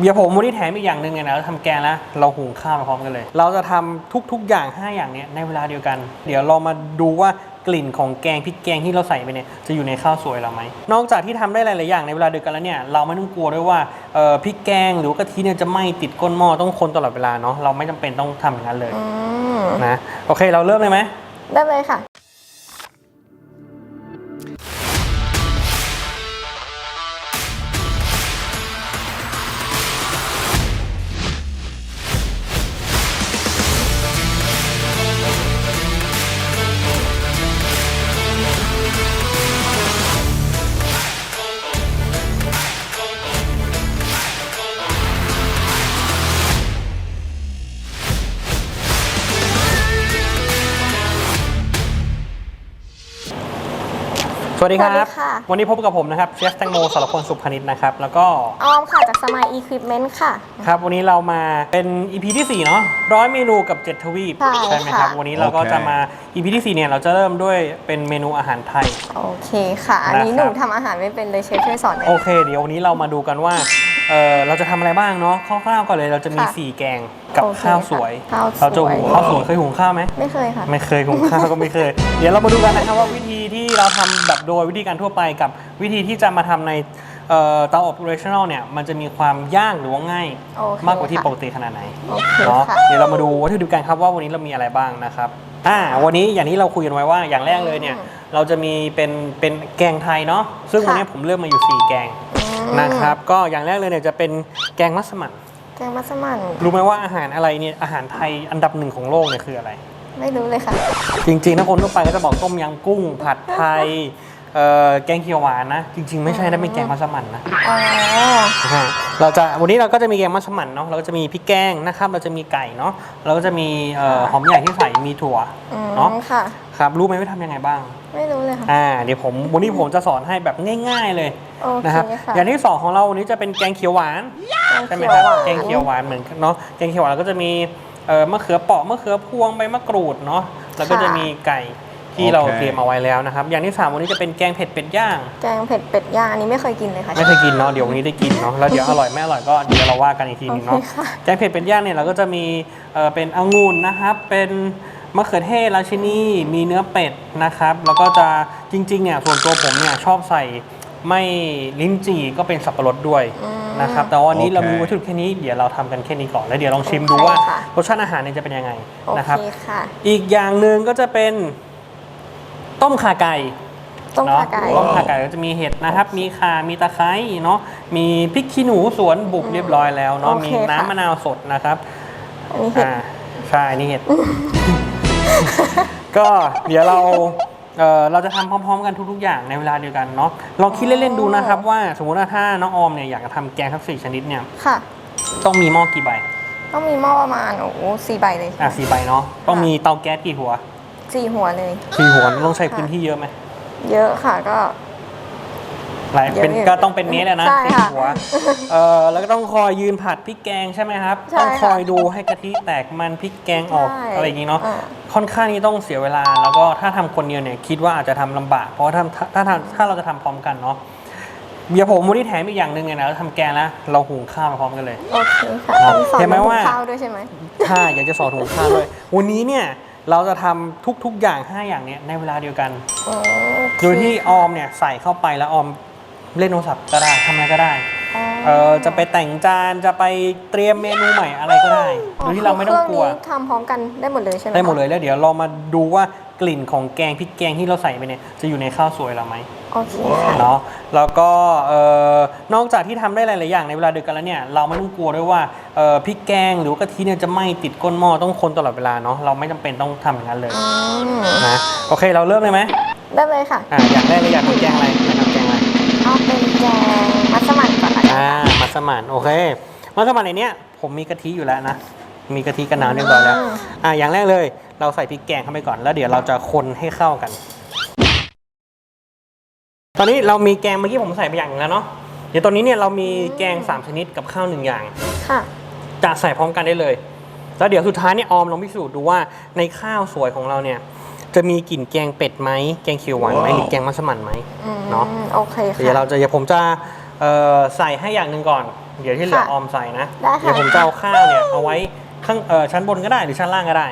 เดี๋ยวผมวันนี้แถมอีกอย่างหนึ่งเนี่ยนะเราทำแกงแล้วเราหุงข้าวไปพร้อมกันเลย เราจะทำทุกๆอย่าง 5 อย่างเนี้ยในเวลาเดียวกัน เดี๋ยวเรามาดูว่ากลิ่นของแกงพริกแกงที่เราใส่ไปเนี่ยจะอยู่ในข้าวสวยเราไหมนอกจากที่ทำได้หลายๆอย่างในเวลาเดียวกันแล้วเนี่ยเราไม่ต้องกลัวด้วยว่าเอ่อพริกแกงหรือว่ากะทิเนี่ยจะไหม้ติดก้นหม้อต้องคนตลอดเวลาเนาะเราไม่จำเป็นต้องทำอย่างนั้นเลยอืมนะโอเค เราเริ่มเลยไหมได้เลยค่ะ สวัสดีครับ สวัสดีค่ะ วันนี้พบกับผมนะครับเชฟแตงโมสารพลสุพนิชนะครับ แล้วก็ออมค่ะ จากสมายอีควิปเมนต์ค่ะ ครับ วันนี้เรามาเป็น EP ที่ 4 เนาะร้อยเมนูกับ 7 ทวีปใช่ไหมครับ ค่ะ วันนี้เราก็โอเค จะมา EP ที่ 4 เนี่ย เราจะเริ่มด้วยเป็นเมนูอาหารไทย โอเคค่ะ อันนี้นะครับหนูทำอาหารไม่เป็นเลยเชฟช่วยสอนหน่อย โอเค เดี๋ยววันนี้เรามาดูกันว่า เออเราจะทำอะไรบ้างเนาะคร่าวๆก่อนเลยเราจะมีค่ะ4แกงกับโอเคข้าวสวยค่ะข้าวสวยเราจะหุงข้าวสวยเคยหุงข้าวไหมไม่เคยค่ะ ไม่เคยหุงข้าวก็ไม่เคย เดี๋ยวเรามาดูกันนะครับว่าวิธีที่เราทำแบบโดยวิธีการทั่วไปกับวิธีที่จะมาทำในเอ่อเตาอบ operational เนี่ยมันจะมีความยากหรือว่าง่ายโอเคมากกว่าที่ค่ะ ปกติขนาดไหน โอเคเนาะค่ะ เดี๋ยวเรามาดูวัตถุดิบกันครับว่าวันนี้เรามีอะไรบ้างนะครับอ่าวันนี้อย่างที่เราคุยกันไว้ว่าอย่างแรกเลยเนี่ย อืมเราจะมีเป็นเป็นแกงไทยเนาะซึ่งค่ะวันนี้ผมเลือกมาอยู่ 4 แกงอืม นะครับ ก็อย่างแรกเลยเนี่ยจะเป็นแกงมัสมั่นแกงมัสมั่นรู้ไหมว่าอาหารอะไรเนี่ยอาหารไทยอันดับหนึ่งของโลกเนี่ยคืออะไร ไม่รู้เลยค่ะ จริงๆถ้าคนทั่วไปก็จะบอกต้มยำกุ้ง ผัดไทยเอ่อแกงเขียวหวานนะ จริง ๆ ไม่ใช่นะเป็นแกงมัสมั่นนะอ๋อนะฮะเราจะวันนี้เราก็จะมีแกงมัสมั่นเนาะเราก็จะมีพริกแกงนะครับ เราจะมีไก่เนาะเราก็จะมีเอ่อหอมใหญ่ที่ใส่มีถั่วอืมเนาะ ค่ะครับรู้ไหมว่าทำยังไงบ้าง ไม่รู้เลยค่ะ อ่าเดี๋ยวผมวันนี้ผมจะสอนให้แบบง่าย ๆเลยโอเคนะครับค่ะอย่างที่สองของเราวันนี้จะเป็นแกงเขียวหวานใช่ไหมครับแกงเขียวหวานเหมือนกันเนาะแกงเขียวหวานเราก็จะมีเอ่อมะเขือเปราะมะเขือพวงใบมะกรูดเนาะแล้วก็จะมีไก่ที่เราโอเค เตรียมเอาไว้แล้วนะครับ อย่างที่สามวันนี้จะเป็นแกงเผ็ดเป็ดย่าง แกงเผ็ดเป็ดย่างอันนี้ไม่เคยกินเลยค่ะ ไม่เคยกินเนาะเดี๋ยววันนี้ได้กินเนาะแล้วเดี๋ยวอร่อยไม่อร่อยก็เดี๋ยวเราว่ากันอีกทีหนึงเนาะโอเคค่ะ แกงเผ็ดเป็ดย่างเนี่ยเราก็จะมีเอ่อเป็นองุ่นนะครับเป็น มะเขือเทศราชินีมีเนื้อเป็ดนะครับ แล้วก็จะจริงๆเนี่ยส่วนตัวผมเนี่ยชอบใส่ไม่ลิ้นจี่ก็เป็นสับปะรดด้วยอืมนะครับ แต่ว่าวันนี้โอเคเรามีวัตถุดิบแค่นี้เดี๋ยวเราทำกันแค่นี้ก่อนแล้วเดี๋ยวลองชิมดูว่าโอเคค่ะรสชาติอาหารเนี่ยจะเป็นยังไงโอนะครับเคค่ะอีกอย่างหนึ่งก็จะเป็น ต้มข่าไก่ต้มเนาะขาไก่ต้มข่าไก่ก็จะมีเห็ดนะครับ มีข่า มีตะไคร้เนาะ มีพริกขี้หนูสวนบุกเรียบร้อยแล้วเนาะโอเคมีค่ะน้ำมะนาวสดนะครับอันนี้เห็ดอ่าใช่ นี่เห็ด ก็เดี๋ยวเราเอ่อเราจะทำพร้อมๆกันทุกๆ อย่างในเวลาเดียวกันเนาะลองคิดเล่นๆดูนะครับว่าสมมติว่าถ้าน้องออมเนี่ยอยากจะทำแกงทั้งสี่ชนิดเนี่ยค่ะ ต้องมีหม้อกี่ใบต้องมีหม้อประมาณโอ้โหสี่ใบเลยอะสี่ใบเนาะต้องมีเตาแก๊สกี่หัวสี่หัวเลยสี่หัวต้องใช้พื้นที่เยอะไหมเยอะค่ะก็ หลายเป็นเยอะอยู่ก็ต้องเป็นเมตรอะนะใช่สี่ค่ะหัวเออแล้วก็ต้องคอยยืนผัดพริกแกงใช่ไหมครับ ใช่ต้องคอยค่ะดูให้กะทิแตกมันพริกแกงออกใช่อะไรอย่างนี้เนาะอ่า ค่อนข้างนี้ต้องเสียเวลา แล้วก็ถ้าทำคนเดียวเนี่ยคิดว่าอาจจะทำลำบาก เพราะว่าถ้าถ้าถ้าถ้าเราจะทำพร้อมกันเนาะเดี๋ยวผมวันนี้แถมอีกอย่างหนึ่งเนี่ยนะเราทำแกงแล้วเราหุงข้าวไปพร้อมกันเลย โอเคค่ะเนอะสอนเห็นไหมหุงว่า ข้าวด้วยใช่ไหมใช่อยากจะสอนหุงข้าวด้วยวันนี้เนี่ยเราจะทำทุกๆอย่าง5อย่างเนี้ยในเวลาเดียวกัน โอเค โดยที่ออมเนี่ยใส่เข้าไปแล้วออม เล่นโทรศัพท์ก็ได้ทำอะไรก็ได้อ๋อเออจะไปแต่งจานจะไปเตรียมเมนูใหม่อะไรก็ได้โดยที่เราไม่ต้องกลัวเครื่นี้ทำพร้อมกันได้หมดเลยใช่ไหมได้หมดเลยแล้วเดี๋ยวเรามาดูว่ากลิ่นของแกงพริกแกงที่เราใส่ไปเนี่ยจะอยู่ในข้าวสวยเราไหมโอเคค่ะเนาะแล้วก็เอ่อนอกจากที่ทำได้หลายๆอย่างในเวลาเดียวกันแล้วเนี่ยเราไม่ต้องกลัวด้วยว่าเอ่อพริกแกงหรือว่ากะทิเนี่ยจะไหม้ติดก้นหม้อต้องคนตลอดเวลาเนาะเราไม่จำเป็นต้องทำอย่างนั้นเลยอืมนะโอเคเราเริ่มเลยไหมได้เลยค่ะ อ่าอย่างแรกเลยอยากทำแกงอะไรอยากทำแกงอะไร เอาเป็นแกงมัสมั่นก่อนละกันอ่ามัสมั่นโอเค มัสมั่นในเนี้ยผมมีกะทิอยู่แล้วนะ มีกะทิกันน้ำเรียบร้อยแล้ว อ่าอย่างแรกเลย เราใส่พริกแกงเข้าไปก่อนแล้วเดี๋ยวเราจะคนให้เข้ากัน ตอนนี้เรามีแกงเมื่อกี้ผมใส่ไปอย่างหนึ่งแล้วเนาะ เดี๋ยวตอนนี้เนี่ยเรามีแกงสามชนิดกับข้าวหนึ่งอย่าง ค่ะ จะใส่พร้อมกันได้เลย แล้วเดี๋ยวสุดท้ายเนี่ยออมลองพิสูจน์ดูว่าในข้าวสวยของเราเนี่ย จะมีกลิ่นแกงเป็ดไหมแกงเขียวหวานไหมหรือแกงมัสมั่นไหม อืมเนาะ โอเคค่ะ เดี๋ยวเราจะเดี๋ยวผมจะเอ่อใส่ให้อย่างหนึ่งก่อน เดี๋ยวที่เหลือค่ะออมใส่นะได้ค่ะ เดี๋ยวผมจะเอาข้าวเนี่ยเอาไว้ข้างเออชั้นบนก็ได้หรือชั้นล่างก็ได้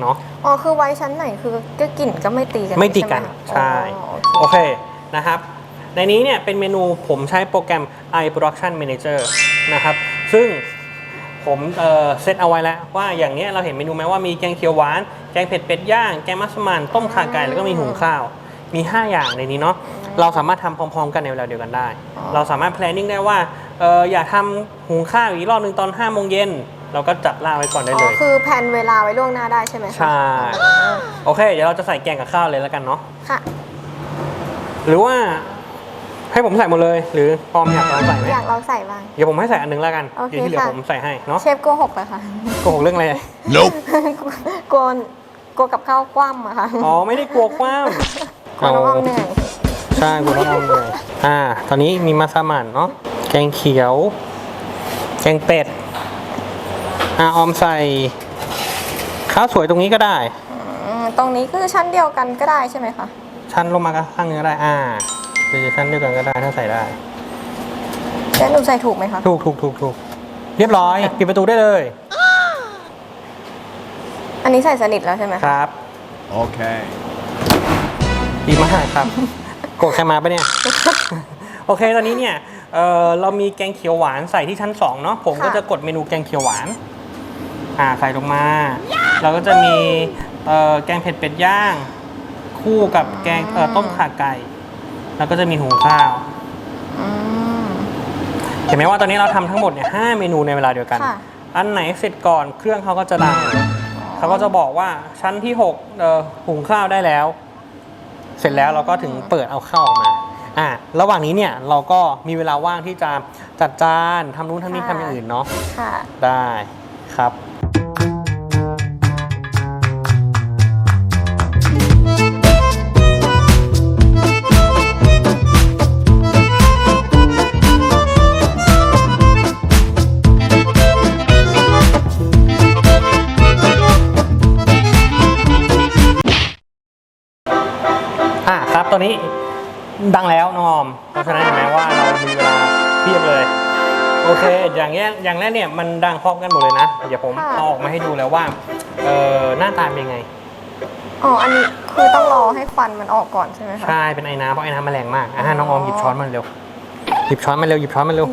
เนาะ อ๋อคือไว้ชั้นไหนคือก็กลิ่นก็ไม่ตีกันไม่ติดกันใช่ไหมใช่อ๋อโอโอเคเคนะครับ ในนี้เนี่ยเป็นเมนูผมใช้โปรแกรม iProduction Manager นะครับ ซึ่ง ผมเอ่อเซตเอาไว้แล้วว่าอย่างเนี้ยเราเห็นเมนูไหมว่ามีแกงเขียวหวาน แกงเผ็ดเป็ดย่าง แกงมัสมั่นต้มข่าไก่แล้วก็มีหุงข้าว มี 5 อย่างในนี้เนาะเราสามารถทำพร้อมๆ กันในเวลาเดียวกันได้ เราสามารถ planning ได้ว่าเอออยากทำหุงข้าวอีกรอบหนึ่งตอน5โมงเย็นเราก็จัดล่าไว้ก่อนได้อ๋เลอยคือแผนเวลาไว้ล่วงหน้าได้ใช่ไหมคะใช่อ๋อโอเค เดี๋ยวเราจะใส่แกงกับข้าวเลยแล้วกันเนาะค่ะ หรือว่า ให้ผมใส่หมดเลย หรือพร้อมอยากลองใส่ไหมอยากลองใส่บ้าง เดี๋ยวผมให้ใส่อันหนึงแล้วกันโอเคเดี๋ยวที่เหลือค่ะ ผมใส่ให้เนาะเชฟโกหกเลยค่ะ โกหกเรื่องอะไร Nope. กลัวกลัวกับข้าวกว้ำอะค่ะอ๋อไม่ได้กลัวคว้ามกลัวน้องอ้อมเหนื่อยใช่กลัวน้องออมเลยอ่า ตอนนี้มีมัสมั่นเนาะแกงเขียว แกงเป็ดอ่าออมใส่ข้าวสวยตรงนี้ก็ได้ อืมตรงนี้คือชั้นเดียวกันก็ได้ใช่ไหมคะ ชั้นลงมาก็ข้างนึงก็ได้อ่า หรือจะชั้นเดียวกันก็ได้ถ้าใส่ได้ แล้วหนูใส่ถูกไหมคะ ถูกถูกถูกถูกเรียบร้อย ปิดประตูได้เลย อันนี้ใส่สนิทแล้วใช่ไหมคคะรับ Okay. ดีมากครับ โกรธใครมาปะเนี่ย โอเค ตอนนี้เนี่ยเออเรามีแกงเขียวหวานใส่ที่ชั้น2เนาะ ผมก็จะกดเมนูแกงเขียวหวาน อ่า ใส่ลงมา เราก็จะมีเอ่อแกงเผ็ดเป็ดย่าง คู่กับแกงเอ่อต้มข่าไก่ แล้วก็จะมีหุงข้าวอืม เห็นไหมว่าตอนนี้เราทำทั้งหมดเนี่ยห้าเมนูในเวลาเดียวกัน ค่ะ อันไหนเสร็จก่อนเครื่องเขาก็จะดังเขาก็จะบอกว่าชั้นที่6เอ่อหุงข้าวได้แล้ว เสร็จแล้วเราก็ถึงเปิดเอาข้าวออกมาอ่าระหว่างนี้เนี่ยเราก็มีเวลาว่างที่จะจัดจานทำนู้นทำนี่ทำอย่างอื่นเนาะค่ะ ได้ครับ ตอนนี้ดังแล้วน้องออม เพราะฉะนั้นเห็นไหมว่าเรามีเวลาเพียบเลย โอเค อย่างเงี้ยอย่างแรกเนี่ยมันดังพร้อมกันหมดเลยนะ เดี๋ยวผมค่ะ เอาออกมาให้ดูแล้วว่าเออหน้าตาเป็นยังไง อ๋อ อันนี้คือต้องรอให้ควันมันออกก่อนใช่ไหมคะ ใช่ เป็นไอ้น้ำเพราะไอ้น้ำมันแรงมากอะน้องออมหยิบช้อนมันเร็ว หยิบช้อนมันเร็ว หยิบช้อนมันเร็ว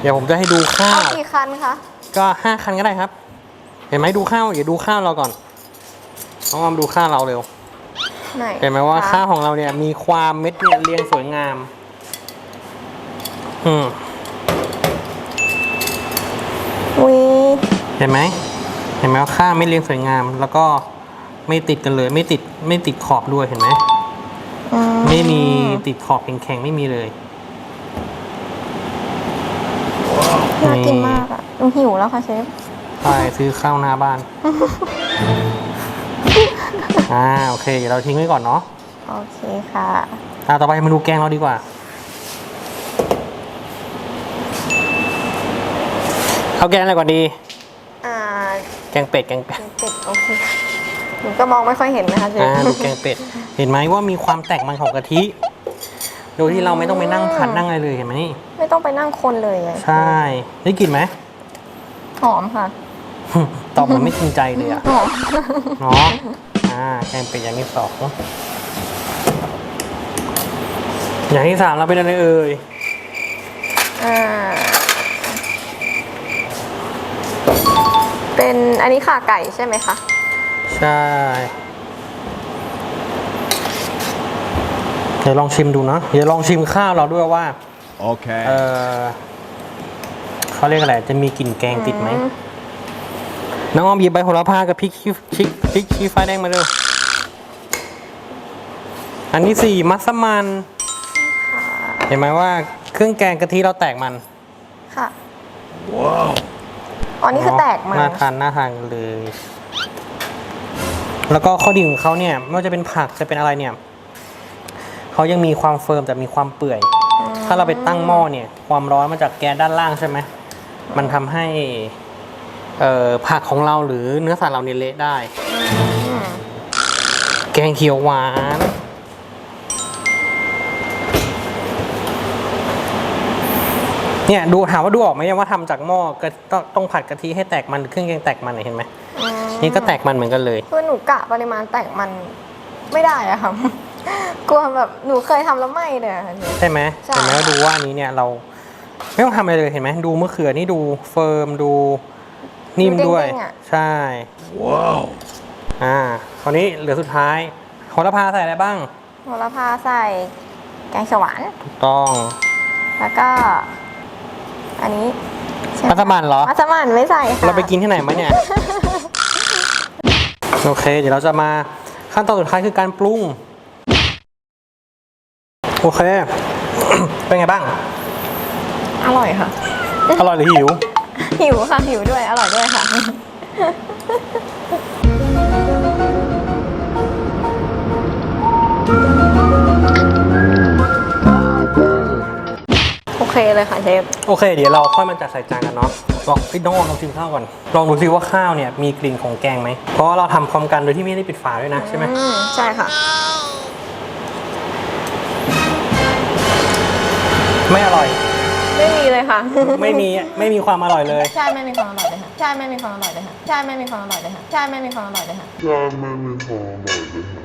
เดี๋ยวผมจะให้ดูข้าเอาว กี่คันคะ ก็ห้าคันก็ได้ครับ เห็นไหมดูข้าวอย่าดูข้าวเราก่อนน้องออมดูข้าวเราเร็ว ไหนเห็นไหมว่าคะข้าวของเราเนี่ยมีความเม็ดเนี่ยเรียงสวยงาม อืมอุ้ยเห็นไหมเห็นไหมว่าข้าวไม่เรียงสวยงาม แล้วก็ไม่ติดกันเลย ไม่ติดไม่ติดขอบด้วยเห็นไหมอืไม่มีติดขอบแข็งๆไม่มีเลยน่ากินมากอะหนูหิวแล้วค่ะเชฟไปซื้อข้าวหน้าบ้าน อ่าโอเคเดี๋ยวเราทิ้งไว้ก่อนเนาะโอเคค่ะอ่าต่อไปมาดูแกงเราดีกว่า เอาแกงอะไรก่อนดี อ่าแกงเป็ดแกงเป็ดเป็ดโอเคหนูก็มองไม่ค่อยเห็นนะคะเชฟอ่าดูแกงเป็ด เห็นไหมว่ามีความแตกมันของกะทิ โดยที่เราไม่ต้องไปนั่งผัดนั่งอะไรเลยเห็นไหมนี่ ไม่ต้องไปนั่งคนเลยอะใช่ได้กลิ่นไหม หอมค่ะ ตอบเหมือนไม่จริงใจเลยอะหอม เนาะอ่า แกงเป็ดอย่างที่สองอย่างที่สามเราเป็นอะไรเอ่ยอ่าเป็นอันนี้ขาไก่ใช่ไหมคะ ใช่ เดี๋ยวลองชิมดูเนาะเดี๋ยวลองชิมข้าวเราด้วยว่าเอ Okay. อเขาเรียกอะไร จะมีกลิ่นแกงติดไหมอืม น้องออมหยิบใบโหระพากับพริกชี้พริกพริกชี้ฟ้าแดงมาเลยอันที่สี่มัสมั่นค่ะเห็นไหมว่าเครื่องแกงกะทิเราแตกมันค่ะอ๋อนี่คือแตกมาน่าทานน่าทานเลย แล้วก็ข้อดีของเขาเนี่ยไม่ว่าจะเป็นผักจะเป็นอะไรเนี่ยเขายังมีความเฟิร์มแต่มีความเปื่อย ถ้าเราไปตั้งหม้อเนี่ย ความร้อนมาจากแก๊สด้านล่างใช่ไหมมันทำให้เอ่อ ผักของเราหรือเนื้อสัตว์เราเนี่ยเละได้อืมแกงเขียวหวานอเนี่ยดูถามว่าดูออกไหมเนี่ยว่าทำจากหม้อกะต้องต้องผัดกะทิให้แตกมันเครื่องแกงแตกมันเนี่ยเห็นไหมอืมนี่ก็แตกมันเหมือนกันเลยคือหนูกะปริมาณแตกมันไม่ได้อะค่ะกลัวแบบหนูเคยทำแล้วไหม่เลยอะค่ะใช่ไหมใช่เห็นไหมว่าดูว่าอันนี้เนี่ยเรา ไม่ต้องทำอะไรเลยเห็นไหมดูมะเขือนี่ดูเฟิร์มดู นิ่มด้วยเงๆอะ ใช่ Wow. อ่า คราวนี้เหลือสุดท้ายโหระพาใส่อะไรบ้าง โหระพาใส่แกงเขียวหวาน ถูกต้อง แล้วก็ อันนี้ใช่มัสมั่นเหรอ มัสมั่นไม่ใส่ค่ะเราไปกินที่ไหนมาเนี่ย โอเค เดี๋ยวเราจะมาขั้นตอนสุดท้ายคือการปรุง โอเค เป็นไงบ้าง อร่อยค่ะ อร่อยหรือหิว หิวค่ะ หิวด้วย อร่อยด้วยค่ะ โอเคเลยค่ะเชฟ โอเค เดี๋ยวเราค่อยมาจัดใส่จานกันเนาะลองพี่น้องลองชิมข้าวก่อน ลองดูซิว่าข้าวเนี่ยมีกลิ่นของแกงไหม เพราะว่าเราทำพร้อมกันโดยที่ไม่ได้ปิดฝาด้วยนะใช่ไหมอืมใช่ค่ะ ไม่อร่อย ไม่มีเลยค่ะไม่มีไม่มีความอร่อยเลย ใช่ไม่มีความอร่อยเลยค่ะใช่ไม่มีความอร่อยเลยค่ะใช่ไม่มีความอร่อยเลยค่ะใช่ไม่มีความอร่อยเลยค่ะ Diamond is all about it.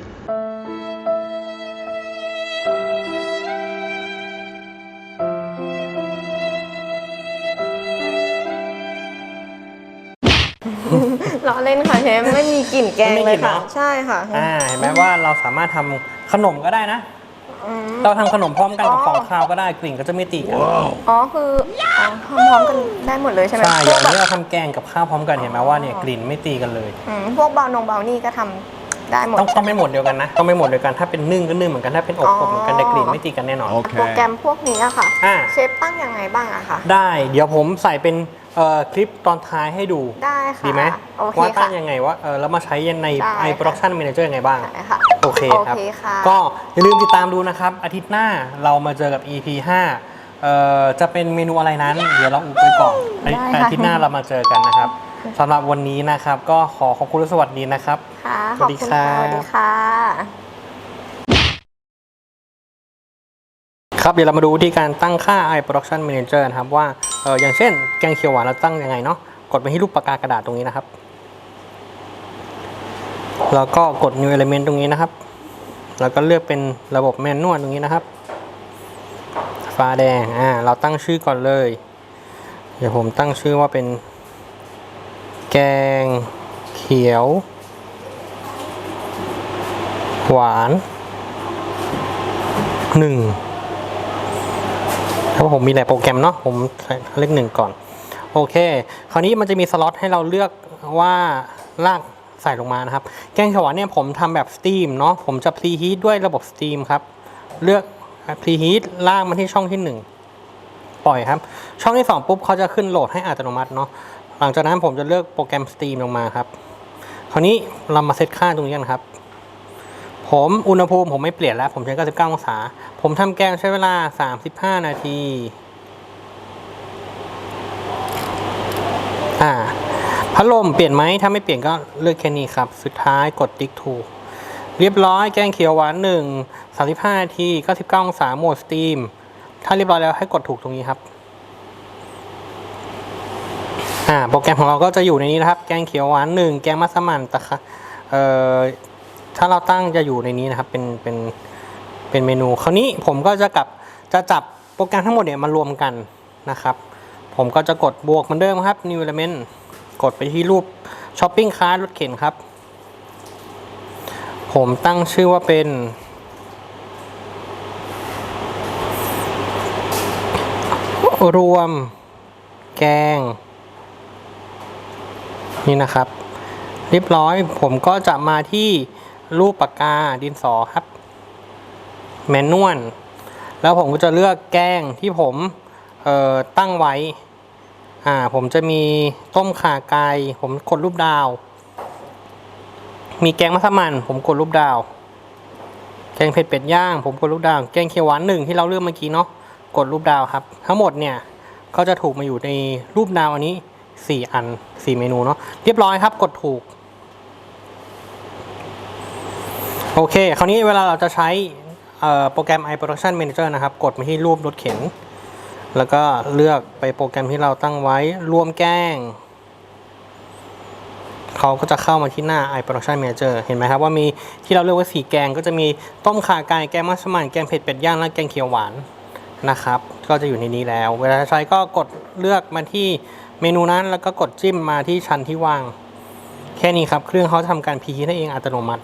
ล้อเล่นค่ะเชฟไม่มีกลิ่นแกงไม่มีเลกลิ่ยนค่ะเนอะใช่ค่ะ อ่าเห็นไหมว่าเราสามารถทำขนมก็ได้นะ อืมเราทำขนมพร้อมกันกับอ๋อของคาวก็ได้กลิ่นก็จะไม่ตีกัน Wow. อ๋อคืออ๋อทำพร้อมกันได้หมดเลยใช่ไหมใช่พอวกย่างแบบนี้เราทำแกงกับข้าวพร้อมกันเห็นไหมว่าเนี่ยกลิ่นไม่ตีกันเลย อืมพวกเบานงเบานี่ก็ทำได้หมด ต้องต้องไม่หมดเดียวกันนะต้องไม่หมดเดียวกันถ้าเป็นนึ่งก็นึ่งเหมือนกันถ้าเป็นอบอ๋อ อบเหมือนกันแต่กลิ่นไม่ตีกันแน่นอน โอเค โปรแกรมพวกนี้อะค่ะ อ่า เชฟตั้งยังไงบ้างอะคะได้เดี๋ยวผมใส่เป็นเอ่อคลิปตอนท้ายให้ดูได้ค่ะดีไหมโอเคว่าตั้ค่ะ งยังไงว่าเออแล้วมาใช้ในได้ไอค่ะ โปรดักชันแมเนเจอร์ยังไงบ้าง ได้ค่ะ โอเคครับ โอเคค่ะ ก็อย่าลืมติดตามดูนะครับ อาทิตย์หน้าเรามาเจอกับ EP 5เอ่อจะเป็นเมนูอะไรนั้น เดี๋ยวเราอุบไว้ก่อนอาทิตย์ได้ค่ะ อาทิตย์หน้าเรามาเจอกันนะครับสำหรับวันนี้นะครับ ก็ขอขอบคุณและสวัสดีนะครับ ค่ะสขวัอบสดีคุณครัค่ะบสวัสดีค่ะ ครับเดี๋ยวเรามาดูวิธีการตั้งค่า i production manager นะครับว่าเอออย่างเช่นแกงเขียวหวานเราตั้งยังไงเนาะกดไปที่รูปปากกากระดาษตรงนี้นะครับ แล้วก็กด new element ตรงนี้นะครับ แล้วก็เลือกเป็นระบบแมนนวลตรงนี้นะครับฟ้าแดง อ่า เราตั้งชื่อก่อนเลย เดี๋ยวผมตั้งชื่อว่าเป็น แกงเขียว หวานหนึ่งเพราะผมมีหลายโปรแกรมเนาะ ผมใส่เลขหนึ่งก่อน โอเค คราวนี้มันจะมีสล็อตให้เราเลือกว่าลาก ใส่ลงมานะครับ แกงเขียวหวานเนี่ยผมทำแบบสตีมเนาะผมจะพรีฮีทด้วยระบบสตีมครับ เลือกพรีฮีทลากมาที่ช่องที่ 1 ปล่อยครับ ช่องที่ 2 ปุ๊บเขาจะขึ้นโหลดให้อัตโนมัติเนาะหลังจากนั้นผมจะเลือกโปรแกรมสตรีมลงมาครับ คราวนี้เรามาเซตค่าตรงนี้กันครับ ผมอุณหภูมิผมไม่เปลี่ยนแล้ว ผมใช้ 99 องศา ผมทำแกงใช้เวลา 35 นาที อ่า พัดลมเปลี่ยนไหมถ้าไม่เปลี่ยนก็เลือกแค่นี้ครับ สุดท้ายกดติ๊กถูกเรียบร้อยแกงเขียวหวานหนึ่ง35นาที99องศาโหมดสตรีม ถ้าเรียบร้อยแล้วให้กดถูกตรงนี้ครับอ่าโปรแกรมของเราก็จะอยู่ในนี้นะครับ แกงเขียวหวานหนึ่งแกงมัสมั่นตะคะเอ่อถ้าเราตั้งจะอยู่ในนี้นะครับเป็นเป็นเป็นเมนูคราวนี้ผมก็จะกลับจะจับโปรแกรมทั้งหมดเนี่ยมารวมกันนะครับ ผมก็จะกดบวกเหมือนเดิมครับ new element กดไปที่รูป shopping cart รถเข็นครับ ผมตั้งชื่อว่าเป็น รวม แกง นี่นะครับ เรียบร้อยผมก็จะมาที่รูปปากกาดินสอครับ แมนนวลแล้วผมก็จะเลือกแกงที่ผมตั้งไว้ อ่าผมจะมีต้มข่าไก่ผมกดรูปดาว มีแกงมัสมั่นผมกดรูปดาว แกงเผ็ดเป็ดย่าง ผมกดรูปดาว แกงเขียวหวานหนึ่งที่เราเลือกเมื่อกี้เนาะกดรูปดาวครับ ทั้งหมดเนี่ยก็จะถูกมาอยู่ในรูปดาวอันนี้สี่อันสี่เมนูเนาะเรียบร้อยครับกดถูก โอเค คราวนี้เวลาเราจะใช้โปรแกรม iProduction Manager นะครับ กดมาที่รูปรถเข็น แล้วก็เลือกไปโปรแกรมที่เราตั้งไว้รวมแกงเขาก็จะเข้ามาที่หน้า iProduction Manager เห็นไหมครับว่ามีที่เราเลือกว่าสีแกงก็จะมีต้มข่าไก่แกงมัสมั่นแกงเผ็ดเป็ดย่างและแกงเขียวหวานนะครับ ก็จะอยู่ในนี้แล้ว เวลาใช้ก็กดเลือกมาที่เมนูนั้นแล้วก็กดจิ้มมาที่ชั้นที่ว่าง แค่นี้ครับ เครื่องเขาจะทำการพีให้เองอัตโนมัติ